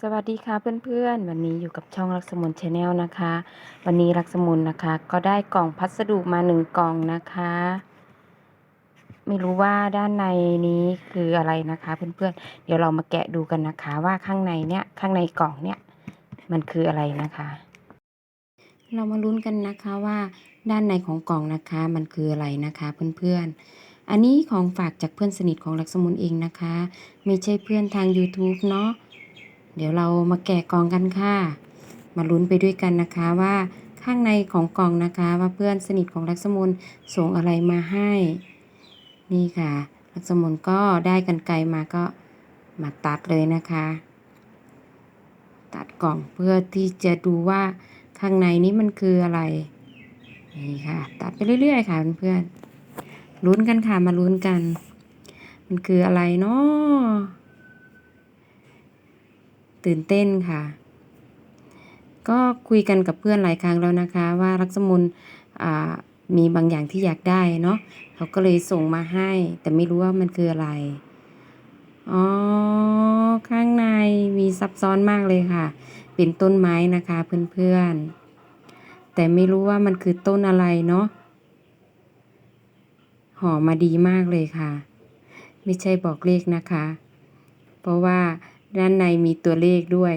สวัสดีค่ะเพื่อนๆ วันนี้อยู่กับช่องรักสมุนชาแนลนะคะ วันนี้รักสมุนนะคะ ก็ได้กล่องพัสดุมาหนึ่งกล่องนะคะ ไม่รู้ว่าด้านในนี้คืออะไรนะคะ เพื่อนๆ เดี๋ยวเรามาแกะดูกันนะคะ ว่าข้างในเนี้ยข้างในกล่องเนี้ยมันคืออะไรนะคะ เรามาลุ้นกันนะคะว่าด้านในของกล่องนะคะมันคืออะไรนะคะเพื่อนๆอันนี้ของฝากจากเพื่อนสนิทของรักสมุนเองนะคะ ไม่ใช่เพื่อนทาง YouTube เนาะ เดี๋ยวเรามาแกะกล่องกันค่ะ มาลุ้นไปด้วยกันนะคะว่าข้างในของกล่องนะคะว่าเพื่อนสนิทของลักษมุนส่งอะไรมาให้ นี่ค่ะ ลักษมุนก็ได้กันไกลมาก็มาตัดเลยนะคะ ตัดกล่องเพื่อที่จะดูว่าข้างในนี้มันคืออะไร นี่ค่ะ ตัดไปเรื่อยๆค่ะเพื่อนๆลุ้นกันค่ะมาลุ้นกัน มันคืออะไรเนาะ ตื่นเต้นค่ะ ก็คุยกันกับเพื่อนหลายครั้งแล้วนะคะ ว่ารักษมุนมีบางอย่างที่อยากได้เนาะเขาก็เลยส่งมาให้ แต่ไม่รู้ว่ามันคืออะไร อ๋อ ข้างในมีซับซ้อนมากเลยค่ะ เป็นต้นไม้นะคะเพื่อนๆ แต่ไม่รู้ว่ามันคือต้นอะไรเนาะห่อมาดีมากเลยค่ะ ไม่ใช่บอกเลขนะคะ เพราะว่า ด้านในมีตัวเลขด้วย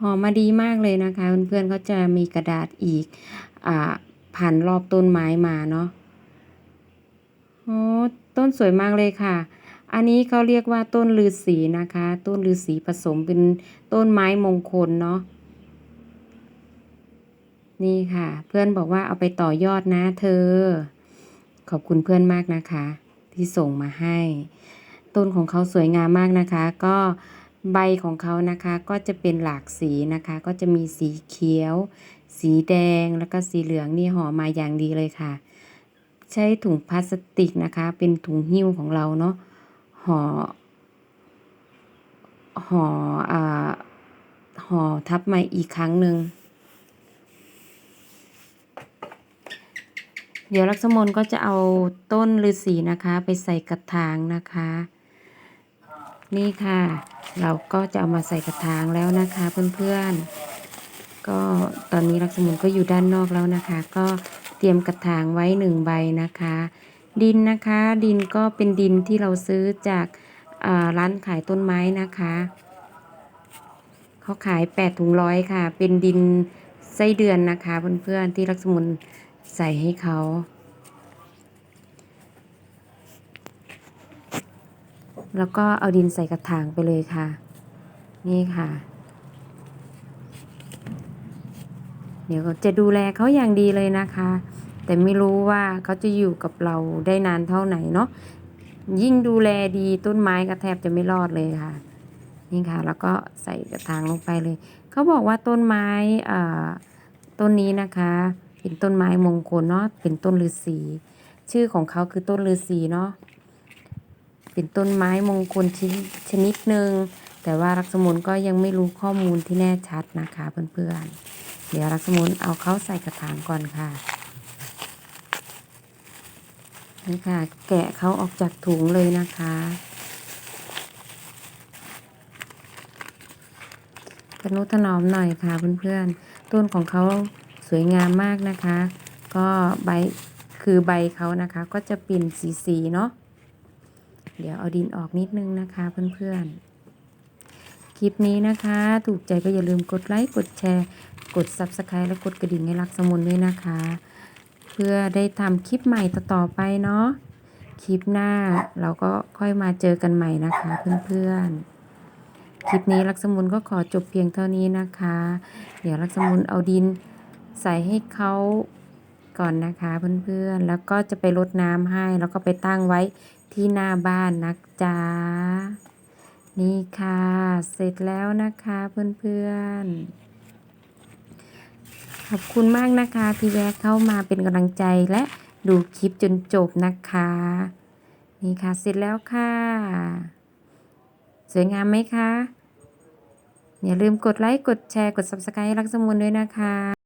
หอมมาดีมากเลยนะคะ เพื่อนๆก็จะมีกระดาษอีกอ่าพันรอบต้นไม้มาเนาะโอ้ต้นสวยมากเลยค่ะ อันนี้เขาเรียกว่าต้นลือสีนะคะ ต้นลือสีผสมเป็นต้นไม้มงคลเนาะนี่ค่ะ เพื่อนบอกว่าเอาไปต่อยอดนะเธอ ขอบคุณเพื่อนมากนะคะ ที่ส่งมาให้ ต้นของเขาสวยงามมากนะคะ ก็ใบของเขานะคะก็จะเป็นหลากสีนะคะ ก็จะมีสีเขียว สีแดงแล้วก็สีเหลืองนี่ห่อมาอย่างดีเลยค่ะ ใช้ถุงพลาสติกนะคะ เป็นถุงหิ้วของเราเนาะห่อห่ออ่าห่อทับมาอีกครั้งหนึ่งเดี๋ยวลักษมนก็จะเอาต้นฤาษีนะคะ ไปใส่กระถางนะคะ นี่ค่ะ เราก็จะเอามาใส่กระถางแล้วนะคะเพื่อนๆ ก็ตอนนี้ลักษมุนก็อยู่ด้านนอกแล้วนะคะ ก็เตรียมกระถางไว้หนึ่งใบนะคะ ดินนะคะ ดินก็เป็นดินที่เราซื้อจากร้านขายต้นไม้นะคะเขาขายแปดถุงร้อยค่ะ เป็นดินไส้เดือนนะคะเพื่อนๆที่ลักษมุนใส่ให้เขา แล้วก็เอาดินใส่กระถางไปเลยค่ะ นี่ค่ะ เดี๋ยวจะดูแลเขาอย่างดีเลยนะคะ แต่ไม่รู้ว่าเขาจะอยู่กับเราได้นานเท่าไหร่เนาะยิ่งดูแลดีต้นไม้ก็แทบจะไม่รอดเลยค่ะ นี่ค่ะ แล้วก็ใส่กระถางลงไปเลย เขาบอกว่าต้นไม้ต้นนี้นะคะ เป็นต้นไม้มงคลเนาะเป็นต้นฤาษีชื่อของเขาคือต้นฤาษีเนาะ เป็นต้นไม้มงคลชนิดหนึ่งแต่ว่ารักสมุนก็ยังไม่รู้ข้อมูลที่แน่ชัดนะคะเพื่อนๆ เดี๋ยวรักสมุนเอาเข้าใส่กระถางก่อนค่ะนี่ค่ะ แกะเขาออกจากถุงเลยนะคะ กระนุถนอมหน่อยค่ะเพื่อนๆ ต้นของเขาสวยงามมากนะคะ ก็ใบคือใบเขานะคะ ก็จะเปลี่ยนสีๆเนาะ เดี๋ยวเอาดินออกนิดนึงนะคะเพื่อนๆ คลิปนี้นะคะ ถูกใจก็อย่าลืมกดไลค์ กดแชร์ กด Subscribe และกดกระดิ่งให้รักสมุนด้วยนะคะ เพื่อได้ทำคลิปใหม่ต่อๆไปเนาะ คลิปหน้าเราก็ค่อยมาเจอกันใหม่นะคะเพื่อนๆ คลิปนี้รักสมุนก็ขอจบเพียงเท่านี้นะคะ เดี๋ยวรักสมุนเอาดินใส่ให้เขา ก่อนนะคะเพื่อนๆ แล้วก็จะไปรดน้ำให้ แล้วก็ไปตั้งไว้ที่หน้าบ้านนะจ๊ะ นี่ค่ะ เสร็จแล้วนะคะเพื่อนๆ ขอบคุณมากนะคะที่แวะเข้ามาเป็นกำลังใจและดูคลิปจนจบนะคะ นี่ค่ะเสร็จแล้วค่ะ สวยงามไหมคะอย่าลืมกดไลค์ กดแชร์ กด subscribe รักสมุนด้วยนะคะ